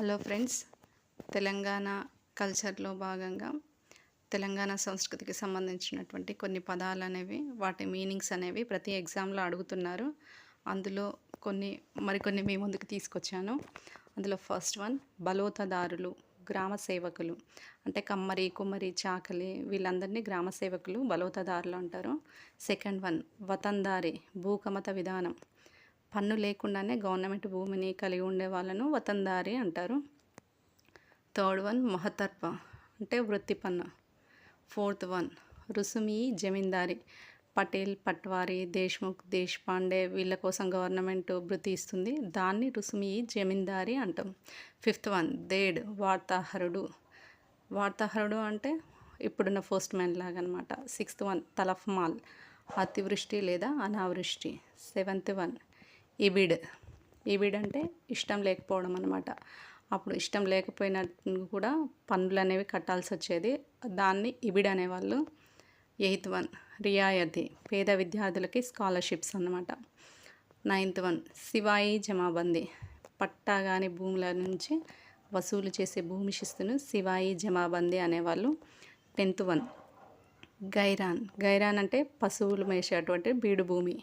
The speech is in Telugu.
Hello friends. తెలంగాణ కల్చర్లో భాగంగా తెలంగాణ సంస్కృతికి సంబంధించినటువంటి కొన్ని పదాలు అనేవి వాటి మీనింగ్స్ అనేవి ప్రతి ఎగ్జామ్లో అడుగుతున్నారు. అందులో కొన్ని మరికొన్ని మీ ముందుకు తీసుకొచ్చాను. అందులో ఫస్ట్ వన్ బలోతదారులు గ్రామ సేవకులు. అంటే కమ్మరి కుమ్మరి చాకలి వీళ్ళందరినీ గ్రామ సేవకులు బలోతదారులు అంటారు. సెకండ్ వన్ వతందారి భూకమత విధానం. పన్ను లేకుండానే గవర్నమెంట్ భూమిని కలిగి ఉండే వాళ్ళను వతందారి అంటారు. థర్డ్ వన్ మహతర్ప అంటే వృత్తి పన్ను. ఫోర్త్ వన్ రుసుమి జమీందారి. పటేల్ పట్వారి దేశ్ముఖ్ దేశ్పాండే వీళ్ళ కోసం గవర్నమెంట్ వృత్తి ఇస్తుంది. దాన్ని రుసుమి జమీందారి అంటాం. Fifth one దేడ్ వార్తాహరుడు. వార్తాహరుడు అంటే ఇప్పుడున్న పోస్ట్ మ్యాన్ లాగా అనమాట సిక్స్త్ వన్ తలఫ్మాల్ అతివృష్టి లేదా అనావృష్టి. సెవెంత్ వన్ ఇబిడ్ ఇబిడ్ అంటే ఇష్టం లేకపోవడం అనమాట అప్పుడు ఇష్టం లేకపోయినా కూడా పన్నులు అనేవి కట్టాల్సి వచ్చేది. దాన్ని ఇబిడ్ అనేవాళ్ళు. ఎయిత్ వన్ రియాయతీ పేద విద్యార్థులకి స్కాలర్షిప్స్ అన్నమాట. నైన్త్ వన్ శివాయి జమాబందీ పట్టా కాని భూముల నుంచి వసూలు చేసే భూమి శిస్తును శివాయి జమాబందీ అనేవాళ్ళు. Tenth one గైరాన్. గైరాన్ అంటే పశువులు మేసేటువంటి బీడు భూమి.